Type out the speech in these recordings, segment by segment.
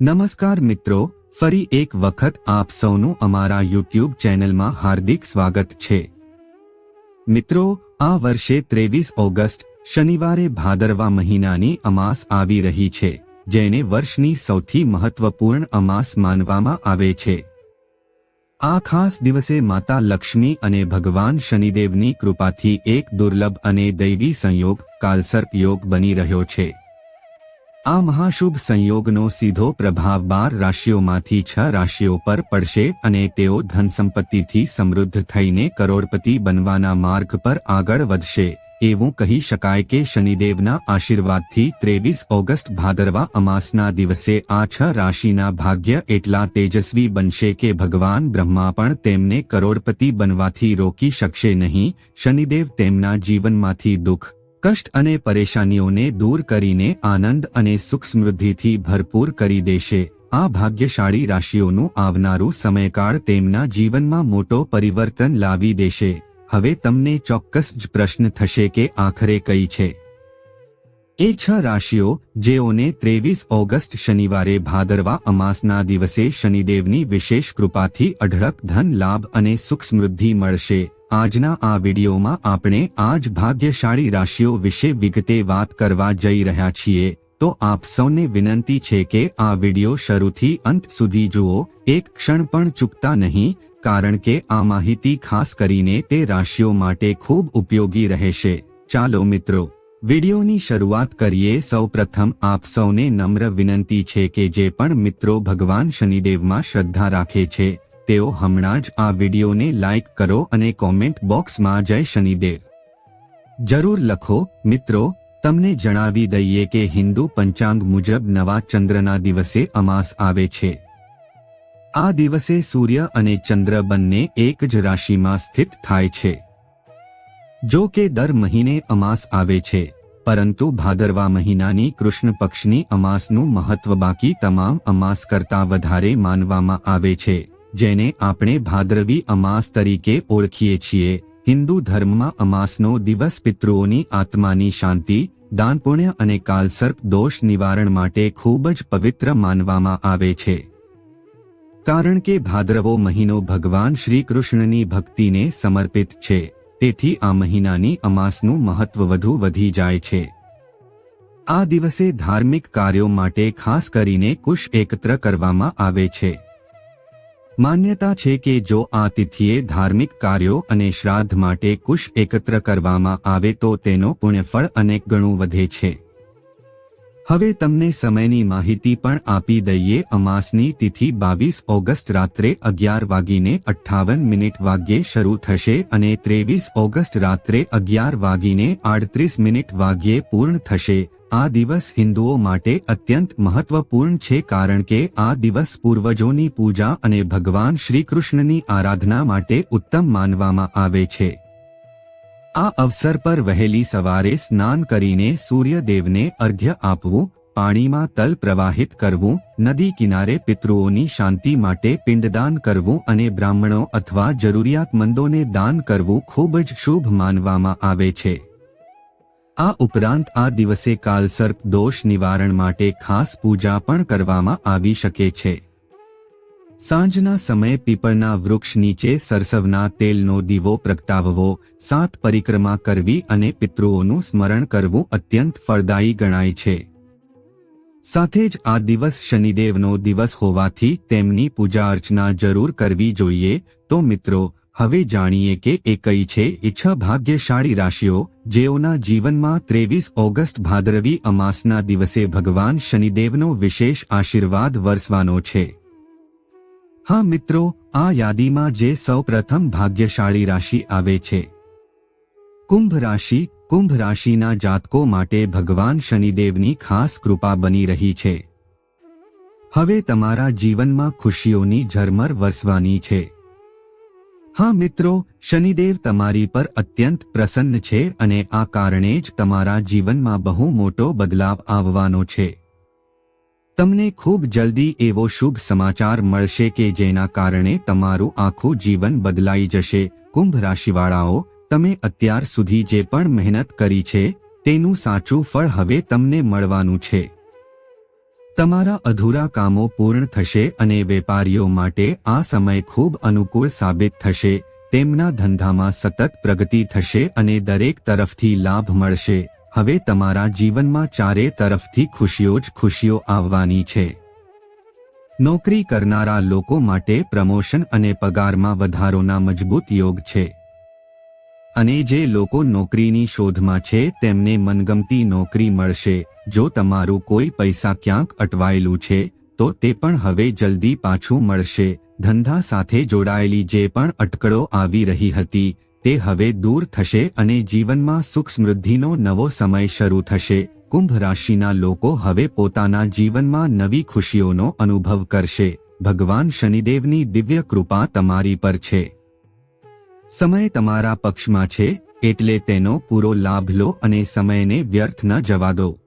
નમસ્કાર મિત્રો, ફરી એક વખત આપ સૌનું અમારા યુટ્યુબ ચેનલમાં હાર્દિક સ્વાગત છે. મિત્રો, આ વર્ષે ત્રેવીસ ઓગસ્ટ, શનિવારે ભાદરવા મહિનાની અમાસ આવી રહી છે, જેને વર્ષની સૌથી મહત્વપૂર્ણ અમાસ માનવામાં આવે છે. આ ખાસ દિવસે માતા લક્ષ્મી અને ભગવાન શનિદેવની કૃપાથી એક દુર્લભ અને દૈવી સંયોગ, કાલસર્પ યોગ બની રહ્યો છે. આ મહાશુભ સંયોગનો સીધો પ્રભાવ બાર રાશિઓમાંથી છ રાશિઓ પર પડશે અને તેઓ ધનસંપત્તિથી સમૃદ્ધ થઈને કરોડપતિ બનવાના માર્ગ પર આગળ વધશે. એવું કહી શકાય કે શનિદેવના આશીર્વાદથી ત્રેવીસ ઓગસ્ટ ભાદરવા અમાસના દિવસે આ છ રાશિના ભાગ્ય એટલા તેજસ્વી બનશે કે ભગવાન બ્રહ્મા પણ તેમને કરોડપતિ બનવાથી રોકી શકશે નહીં. શનિદેવ તેમના જીવનમાંથી દુઃખ કષ્ટ અને પરેશાનીઓને દૂર કરીને આનંદ અને સુખ સમૃદ્ધિથી ભરપૂર કરી દેશે. આ ભાગ્યશાળી રાશિઓનું આવનારું સમયકાળ તેમના જીવનમાં મોટો પરિવર્તન લાવી દેશે. હવે તમને ચોક્કસ જ પ્રશ્ન થશે કે આખરે કઈ છે? એ છ રાશિઓ, જેઓને ત્રેવીસ ઓગસ્ટ શનિવારે ભાદરવા અમાસના દિવસે શનિદેવની વિશેષ કૃપાથી અઢળક ધન લાભ અને સુખ સમૃદ્ધિ મળશે. આજના આ વિડીયોમાં આપણે આજ ભાગ્યશાળી રાશિઓ વિશે વિગતે વાત કરવા જઈ રહ્યા છીએ, તો આપ સૌને વિનંતી છે કે આ વીડિયો શરૂથી અંત સુધી જુઓ, એક ક્ષણ પણ ચૂકતા નહીં, કારણ કે આ માહિતી ખાસ કરીને તે રાશિઓ માટે ખૂબ ઉપયોગી રહેશે. ચાલો મિત્રો, વિડીયોની શરૂઆત કરીએ. સૌપ્રથમ આપ સૌને નમ્ર વિનંતી છે કે જે પણ મિત્રો ભગવાન શનિદેવમાં શ્રદ્ધા રાખે છે તેઓ હમણાં જ આ વિડીયોને લાઇક કરો અને કોમેન્ટ બોક્સમાં જય શનિદેવ. જરૂર લખો, મિત્રો, તમને જણાવી દઈએ કે હિન્દુ પંચાંગ મુજબ નવા ચંદ્રના દિવસે અમાસ આવે છે. આ દિવસે સૂર્ય અને ચંદ્ર બંને એક જ રાશિમાં સ્થિત થાય છે. જો કે દર મહિને અમાસ આવે છે, પરંતુ ભાદરવા મહિનાની કૃષ્ણ પક્ષની અમાસનું મહત્વ બાકી તમામ અમાસ કરતાં વધારે માનવામાં આવે છે. જેને આપણે ભાદરવી અમાસ તરીકે ઓળખીએ છીએ. હિન્દુ ધર્મમાં અમાસનો દિવસ પિતૃઓની આત્માની શાંતિ દાન પુણ્ય અને કાલસર્પ દોષ નિવારણ માટે ખૂબ જ પવિત્ર માનવામાં આવે છે. કારણ કે ભાદરવો મહિનો ભગવાન શ્રી કૃષ્ણની ભક્તિને સમર્પિત છે, તેથી આ મહિનાની અમાસનું મહત્વ વધુ વધી જાય છે. આ દિવસે ધાર્મિક કાર્યો માટે ખાસ કરીને કુશ એકત્ર કરવામાં આવે છે. માન્યતા છે કે જો આ તિથિએ ધાર્મિક કાર્યો અને શ્રાદ્ધ માટે કુશ એકત્ર કરવામાં આવે તો તેનો પુણ્યફળ અનેક ગણું વધે છે. હવે તમને સમયની માહિતી પણ આપી દઈએ, અમાસની તિથિ બાવીસ ઓગસ્ટ રાત્રે અગિયાર વાગીને અઠ્ઠાવન મિનિટ વાગ્યે શરૂ થશે અને ત્રેવીસ ઓગસ્ટ રાત્રે અગિયાર વાગીને આડત્રીસ મિનિટ વાગ્યે પૂર્ણ થશે. આ દિવસ હિન્દુઓ માટે અત્યંત મહત્વપૂર્ણ છે કારણ કે આ દિવસ પૂર્વજોની પૂજા અને ભગવાન શ્રી કૃષ્ણની આરાધના માટે ઉત્તમ માનવામાં આવે છે. આ અવસર પર વહેલી સવારે સ્નાન કરીને સૂર્યદેવને અર્ઘ્ય આપવું, પાણીમાં તલ પ્રવાહિત કરવું, નદી કિનારે પિતૃઓની શાંતિ માટે પિંડદાન કરવું અને બ્રાહ્મણો અથવા જરૂરિયાતમંદોને દાન કરવું ખૂબ જ શુભ માનવામાં આવે છે. આ ઉપરાંત આ દિવસે કાલસર્પ દોષ નિવારણ માટે ખાસ પૂજા પણ કરવામાં આવી શકે છે. સાંજના સમયે પીપળના વૃક્ષ નીચે સરસવના તેલનો દીવો પ્રગટાવવો, સાત પરિક્રમા કરવી અને પિતૃઓનું સ્મરણ કરવું અત્યંત ફળદાયી ગણાય છે. સાથે જ આ દિવસ શનિદેવનો દિવસ હોવાથી તેમની પૂજા અર્ચના જરૂર કરવી જોઈએ. તો મિત્રો હવે જાણીએ કે એ કઈ છે એ છ ભાગ્યશાળી રાશિઓ, જેઓના જીવનમાં ત્રેવીસ ઓગસ્ટ ભાદરવી અમાસના દિવસે ભગવાન શનિદેવનો વિશેષ આશીર્વાદ વરસવાનો છે. હા મિત્રો, આ યાદીમાં જે સૌ પ્રથમ ભાગ્યશાળી રાશિ આવે છે. કુંભ રાશિ, કુંભ રાશિના જાતકો માટે ભગવાન શનિદેવની ખાસ કૃપા બની રહી છે. હવે તમારા જીવનમાં ખુશીઓની ઝરમર વરસવાની છે. હા મિત્રો, શનિદેવ તમારી પર અત્યંત પ્રસન્ન છે અને આ કારણે જ તમારા જીવનમાં બહુ મોટો બદલાવ આવવાનો છે. તમને ખૂબ જલ્દી એવો શુભ સમાચાર મળશે કે જેના કારણે તમારું આખું જીવન બદલાઈ જશે. કુંભ રાશિવાળાઓ, તમે અત્યાર સુધી જે પણ મહેનત કરી છે, તેનું સાચું ફળ હવે તમને મળવાનું છે. તમારા અધૂરા કામો પૂર્ણ થશે અને વેપારીઓ માટે આ સમય ખૂબ અનુકૂળ સાબિત થશે. તેમના ધંધામાં સતત પ્રગતિ થશે અને દરેક તરફથી લાભ મળશે. હવે તમારા જીવનમાં ચારે તરફથી ખુશીઓ જ ખુશીઓ આવવાની છે. નોકરી કરનારા લોકો માટે પ્રમોશન અને પગારમાં વધારોના મજબૂત યોગ છે. અને જે લોકો નોકરીની શોધમાં છે, તેમને મનગમતી નોકરી મળશે. જો તમારું કોઈ પૈસા ક્યાંક અટવાયેલું છે, તો તે પણ હવે જલ્દી પાછું મળશે. ધંધા સાથે જોડાયેલી જે પણ અટકળો આવી રહી હતી, તે હવે દૂર થશે અને જીવનમાં સુખ સમૃદ્ધિનો નવો સમય શરૂ થશે. કુંભ રાશિના લોકો હવે પોતાના જીવનમાં નવી ખુશીઓનો અનુભવ કરશે. ભગવાન શનિદેવની દિવ્ય કૃપા તમારી પર છે. સમય તમારા પક્ષમાં છે, એટલે તેનો પૂરો લાભ લો અને સમયને વ્યર્થ ન જવા દો.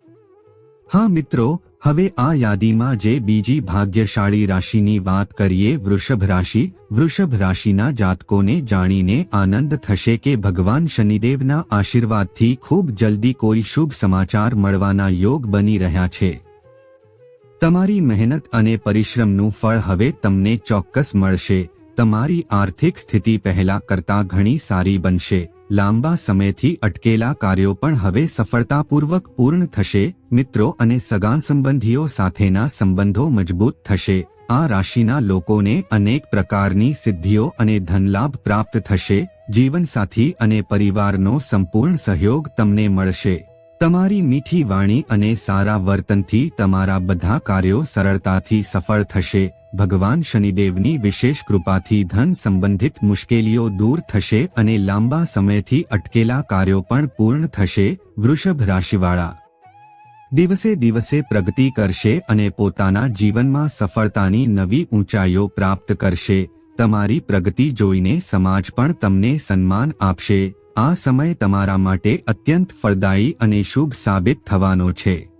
હા મિત્રો, હવે આ યાદીમાં જે બીજી ભાગ્યશાળી રાશિની વાત કરીએ, વૃષભ રાશિ, વૃષભ રાશિના જાતકોને જાણીને આનંદ થશે કે ભગવાન શનિદેવના આશીર્વાદથી ખૂબ જલ્દી કોઈ શુભ સમાચાર મળવાના યોગ બની રહ્યા છે. તમારી મહેનત અને પરિશ્રમનું ફળ હવે તમને ચોક્કસ મળશે. તમારી આર્થિક સ્થિતિ પહેલા કરતા ઘણી સારી બનશે. લાંબા સમયથી અટકેલા કાર્યો પણ હવે સફળતાપૂર્વક પૂર્ણ થશે. મિત્રો અને સગા સંબંધીઓ સાથેના સંબંધો મજબૂત થશે. આ રાશિના લોકોને અનેક પ્રકારની સિદ્ધિઓ અને ધનલાભ પ્રાપ્ત થશે. જીવનસાથી અને પરિવારનો સંપૂર્ણ સહયોગ તમને મળશે. તમારી મીઠી વાણી અને સારા વર્તનથી તમારા બધા કાર્યો સરળતાથી સફળ થશે. ભગવાન શનિદેવની વિશેષ કૃપાથી ધન સંબંધિત મુશ્કેલીઓ દૂર થશે અને લાંબા સમયથી અટકેલા કાર્યો પણ પૂર્ણ થશે, વૃષભ રાશિવાળા. દિવસે દિવસે પ્રગતિ કરશે અને પોતાના જીવનમાં સફળતાની નવી ઊંચાઈઓ પ્રાપ્ત કરશે. તમારી પ્રગતિ જોઈને સમાજ પણ તમને સન્માન આપશે. આ સમય તમારા માટે અત્યંત ફળદાયી અને શુભ સાબિત થવાનો છે.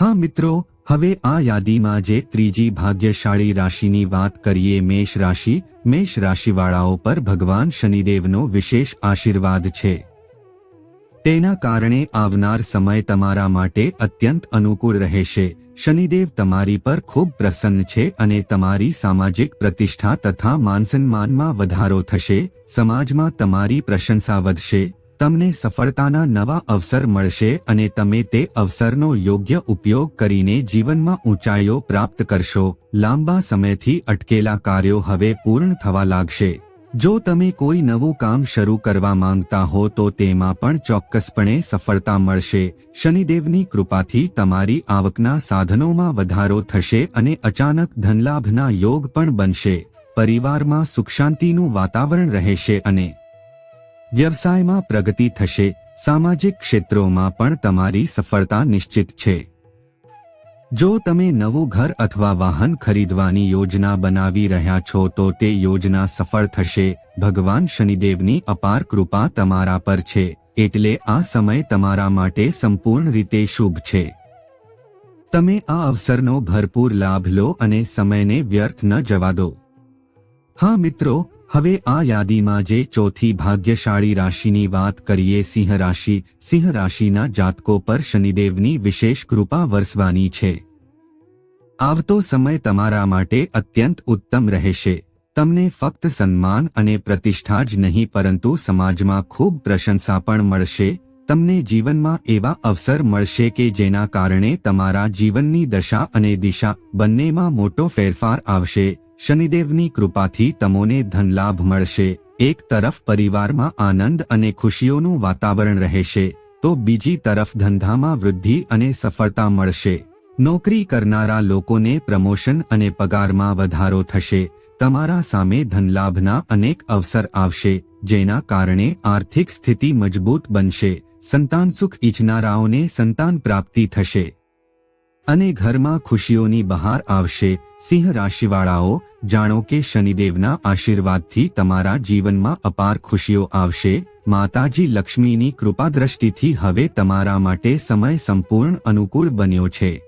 હા મિત્રો હવે આ યાદીમાં જે ત્રીજી ભાગ્યશાળી રાશિની વાત કરીએ, મેષ રાશિ, મેષ રાશિવાળાઓ પર ભગવાન શનિદેવનો વિશેષ આશીર્વાદ છે. તેના કારણે આવનાર સમય તમારા માટે અત્યંત અનુકૂળ રહેશે. શનિદેવ તમારી પર ખૂબ પ્રસન્ન છે અને તમારી સામાજિક પ્રતિષ્ઠા તથા માનસન્માનમાં વધારો થશે. સમાજમાં તમારી પ્રશંસા વધશે. તમને સફળતાના નવા અવસર મળશે અને તમે તે અવસરનો યોગ્ય ઉપયોગ કરીને જીવનમાં ઊંચાઈઓ પ્રાપ્ત કરશો. લાંબા સમયથી અટકેલા કાર્યો હવે પૂર્ણ થવા લાગશે. જો તમે કોઈ નવું કામ શરૂ કરવા માંગતા હો તો તેમાં પણ ચોક્કસપણે સફળતા મળશે. શનિદેવની કૃપાથી તમારી આવકના સાધનોમાં વધારો થશે અને અચાનક ધનલાભના યોગ પણ બનશે. પરિવારમાં સુખ શાંતિનું વાતાવરણ રહેશે અને વ્યવસાયમાં પ્રગતિ થશે, સામાજિક ક્ષેત્રોમાં પણ તમારી સફળતા નિશ્ચિત છે. જો તમે નવું ઘર અથવા વાહન ખરીદવાની યોજના બનાવી રહ્યા છો, તો તે યોજના સફળ થશે. ભગવાન શનિદેવની અપાર કૃપા તમારા પર છે, એટલે આ સમય તમારા માટે સંપૂર્ણ રીતે શુભ છે. તમે આ અવસરનો ભરપૂર લાભ લો અને સમયને વ્યર્થ ન જવા દો. હા મિત્રો હવે આ યાદીમાં જે ચોથી ભાગ્યશાળી રાશિની વાત કરીએ, સિંહ રાશિ. સિંહ રાશિના જાતકો પર શનિદેવની વિશેષ કૃપા વરસવાની છે. આવતો સમય તમારા માટે અત્યંત ઉત્તમ રહેશે. તમને ફક્ત સન્માન અને પ્રતિષ્ઠા જ નહીં, પરંતુ સમાજમાં ખૂબ પ્રશંસા પણ મળશે. તમને જીવનમાં એવા અવસર મળશે કે જેના કારણે તમારા જીવનની દશા અને દિશા બંનેમાં મોટો ફેરફાર આવશે. શનિદેવની કૃપાથી તમોને ધનલાભ મળશે. એક તરફ પરિવારમાં આનંદ અને ખુશીઓનું વાતાવરણ રહેશે, તો બીજી તરફ ધંધામાં વૃદ્ધિ અને સફળતા મળશે. નોકરી કરનારા લોકોને પ્રમોશન અને પગારમાં વધારો થશે. તમારા સામે ધનલાભના અનેક અવસર આવશે, જેના કારણે આર્થિક સ્થિતિ મજબૂત બનશે. સંતાન સુખ ઈચ્છનારાઓને સંતાન પ્રાપ્તિ થશે. અને ઘરમાં ખુશીઓની બહાર આવશે. સિંહ રાશિવાળાઓ, જાણો કે શનિદેવના આશીર્વાદથી તમારા જીવનમાં અપાર ખુશીઓ આવશે. માતાજી લક્ષ્મીની કૃપા દ્રષ્ટિથી હવે તમારા માટે સમય સંપૂર્ણ અનુકૂળ બન્યો છે.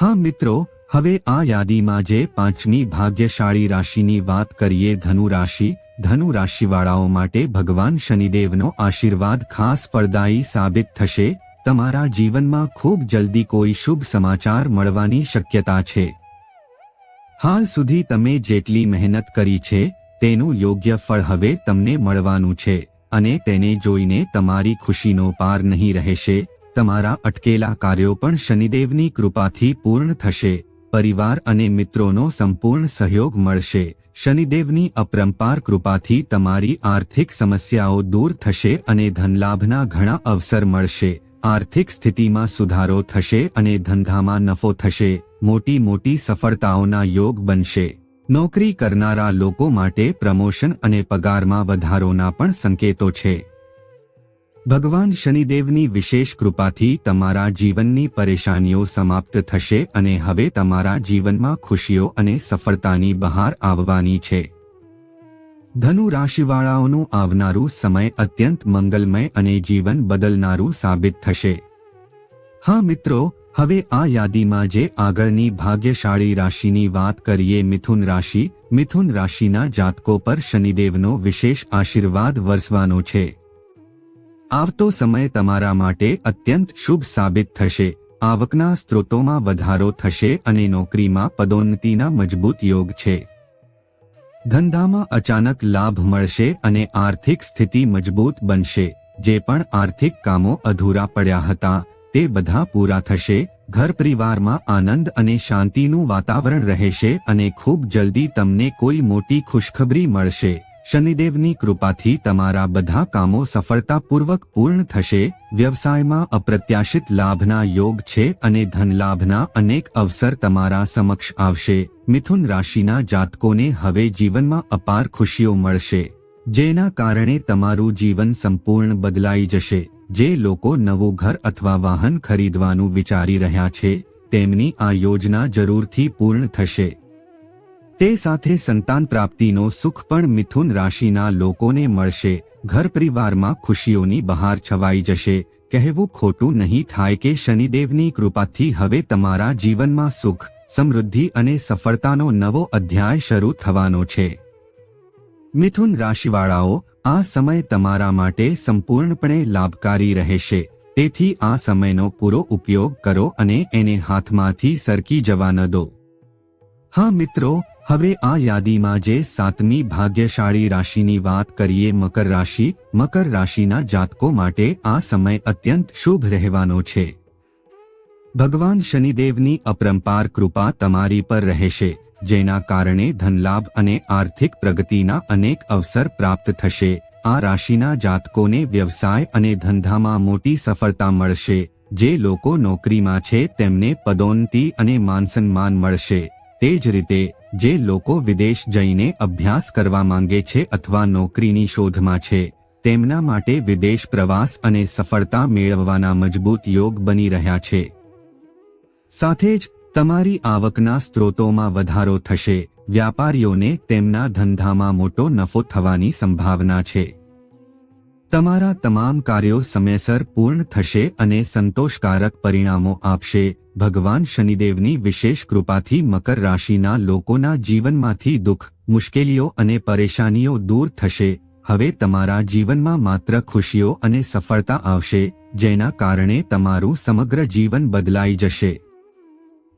હા મિત્રો, હવે આ યાદીમાં જે પાંચમી ભાગ્યશાળી રાશિની વાત કરીએ ધનુ રાશિ ધનુ રાશિવાળાઓ માટે ભગવાન શનિદેવનો આશીર્વાદ ખાસ ફળદાયી સાબિત થશે. તમારા જીવનમાં ખૂબ જલ્દી કોઈ શુભ સમાચાર મળવાની શક્યતા છે. હાલ સુધી તમે જેટલી મહેનત કરી છે, તેનું યોગ્ય ફળ હવે તમને મળવાનું છે અને તેને જોઈને તમારી ખુશીનો પાર નહીં રહેશે. તમારા અટકેલા કાર્યો પણ શનિદેવની કૃપાથી પૂર્ણ થશે. પરિવાર અને મિત્રોનો સંપૂર્ણ સહયોગ મળશે. શનિદેવની અપરંપાર કૃપાથી તમારી આર્થિક સમસ્યાઓ દૂર થશે અને ધનલાભના ઘણા અવસર મળશે. આર્થિક સ્થિતિમાં સુધારો થશે અને ધંધામાં નફો થશે, મોટી મોટી સફળતાઓના યોગ બનશે. નોકરી કરનારા લોકો માટે પ્રમોશન અને પગારમાં વધારોના પણ સંકેતો છે. ભગવાન શનિદેવની વિશેષ કૃપાથી તમારા જીવનની પરેશાનીઓ સમાપ્ત થશે અને હવે તમારા જીવનમાં ખુશીઓ અને સફળતાની બહાર આવવાની છે. ધનુ રાશિવાળાઓનું આવનારું સમય અત્યંત મંગલમય અને જીવન બદલનારું સાબિત થશે. હા મિત્રો, હવે આ યાદીમાં જે આગળની ભાગ્યશાળી રાશિની વાત કરીએ મિથુન રાશિ, મિથુન રાશિના જાતકો પર શનિદેવનો વિશેષ આશીર્વાદ વરસવાનો છે. આવતો સમય તમારા માટે અત્યંત શુભ સાબિત થશે. આવકના સ્ત્રોતોમાં વધારો થશે અને નોકરીમાં પદોન્નતિના મજબૂત યોગ છે. ધંધામાં અચાનક લાભ મળશે અને આર્થિક સ્થિતિ મજબૂત બનશે. જે પણ આર્થિક કામો અધૂરા પડ્યા હતા, તે બધા પૂરા થશે. ઘર પરિવારમાં આનંદ અને શાંતિનું વાતાવરણ રહેશે અને ખૂબ જલ્દી તમને કોઈ મોટી ખુશખબરી મળશે. શનિદેવની કૃપાથી તમારા બધા કામો સફળતાપૂર્વક પૂર્ણ થશે. વ્યવસાયમાં અપ્રત્યાશિત લાભના યોગ છે અને ધનલાભના અનેક અવસર તમારા સમક્ષ આવશે. મિથુન રાશિના જાતકોને હવે જીવનમાં અપાર ખુશીઓ મળશે, જેના કારણે તમારું જીવન સંપૂર્ણ બદલાઈ જશે. જે લોકો નવું ઘર અથવા વાહન ખરીદવાનું વિચારી રહ્યા છે, તેમની આ યોજના જરૂરથી પૂર્ણ થશે. તે સાથે સંતાન પ્રાપ્તિનો સુખ પણ મિથુન રાશિના લોકોને મળશે. ઘર પરિવારમાં ખુશીઓની બહાર છવાઈ જશે. કહેવું ખોટું નહીં થાય કે શનિદેવની કૃપાથી હવે તમારા જીવનમાં સુખ, સમૃદ્ધિ અને સફળતાનો નવો અધ્યાય શરૂ થવાનો છે. મિથુન રાશિવાળાઓ, આ સમય તમારા માટે સંપૂર્ણપણે લાભકારી રહેશે. તેથી આ સમયનો પૂરો ઉપયોગ કરો અને એને હાથમાંથી સરકી જવા ન દો. હા મિત્રો હવે આ યાદીમાં જે સાતમી ભાગ્યશાળી રાશિની વાત કરીએ મકર રાશિ, મકર રાશિના જાતકો માટે આ સમય અત્યંત શુભ રહેવાનો છે. ભગવાન શનિદેવની અપરંપાર કૃપા તમારી પર રહેશે, જેના કારણે ધનલાભ અને આર્થિક પ્રગતિના અનેક અવસર પ્રાપ્ત થશે. આ રાશિના જાતકોને વ્યવસાય અને ધંધામાં મોટી સફળતા મળશે. જે લોકો નોકરીમાં છે તેમને પદોન્નતિ અને માનસન્માન મળશે. તે જ રીતે જે લોકો વિદેશ જઈને અભ્યાસ કરવા માંગે છે અથવા નોકરીની શોધમાં છે, તેમના માટે વિદેશ પ્રવાસ અને સફળતા મેળવવાના મજબૂત યોગ બની રહ્યા છે. સાથે જ, તમારી આવકના સ્ત્રોતોમાં વધારો થશે, વ્યાપારીઓને તેમના ધંધામાં મોટો નફો થવાની સંભાવના છે. તમારા તમામ કાર્યો સમયસર પૂર્ણ થશે અને સંતોષકારક પરિણામો આપશે. ભગવાન શનિદેવની વિશેષ કૃપાથી મકર રાશિના લોકોના જીવનમાંથી દુઃખ, મુશ્કેલીઓ અને પરેશાનીઓ દૂર થશે. હવે તમારા જીવનમાં માત્ર ખુશીઓ અને સફળતા આવશે, જેના કારણે તમારું સમગ્ર જીવન બદલાઈ જશે.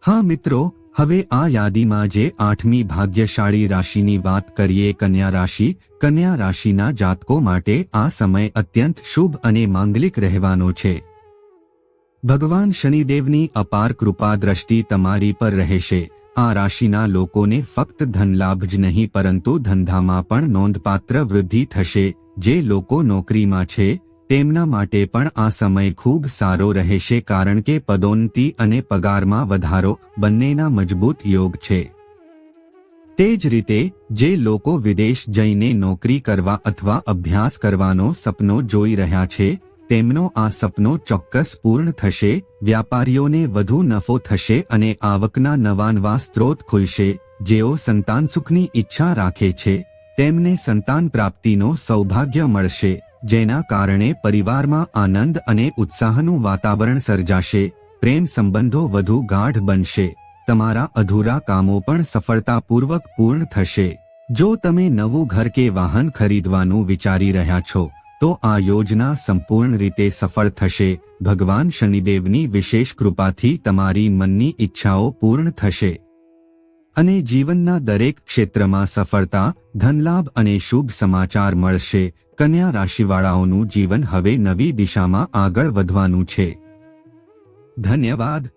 હા મિત્રો હવે આ યાદીમાં જે આઠમી ભાગ્યશાળી રાશિની વાત કરીએ, કન્યા રાશિ, કન્યા રાશિના જાતકો માટે આ સમય અત્યંત શુભ અને માંગલિક રહેવાનો છે. ભગવાન શનિદેવની અપાર કૃપા દ્રષ્ટિ તમારી પર રહેશે. આ રાશિના લોકોને ફક્ત ધનલાભ જ નહીં, પરંતુ ધંધામાં પણ નોંધપાત્ર વૃદ્ધિ થશે. જે લોકો નોકરીમાં છે તેમના માટે પણ આ સમય ખૂબ સારો રહેશે કારણ કે પદોન્નતિ અને પગારમાં વધારો બંનેના મજબૂત યોગ છે. તે જ રીતે, જે લોકો વિદેશ જઈને નોકરી કરવા અથવા અભ્યાસ કરવાનો સપનો જોઈ રહ્યા છે, તેમનો આ સપનો ચોક્કસ પૂર્ણ થશે, વ્યાપારીઓને વધુ નફો થશે અને આવકના નવા નવા સ્ત્રોત ખુલશે, જેઓ સંતાન સુખની ઈચ્છા રાખે છે. તેમને સંતાન પ્રાપ્તિનો સૌભાગ્ય મળશે, જેના કારણે પરિવારમાં આનંદ અને ઉત્સાહનું વાતાવરણ સર્જાશે, પ્રેમ સંબંધો વધુ ગાઢ બનશે, તમારા અધૂરા કામો પણ સફળતાપૂર્વક પૂર્ણ થશે. જો તમે નવું ઘર કે વાહન ખરીદવાનું વિચારી રહ્યા છો, તો આ યોજના સંપૂર્ણ રીતે સફળ થશે, ભગવાન શનિદેવની વિશેષ કૃપાથી તમારી મનની ઈચ્છાઓ પૂર્ણ થશે. અને જીવનના દરેક ક્ષેત્રમાં સફળતા, ધનલાભ અને શુભ સમાચાર મળશે. કન્યા રાશિવાળાઓનું જીવન હવે નવી દિશામાં આગળ વધવાનું છે. ધન્યવાદ.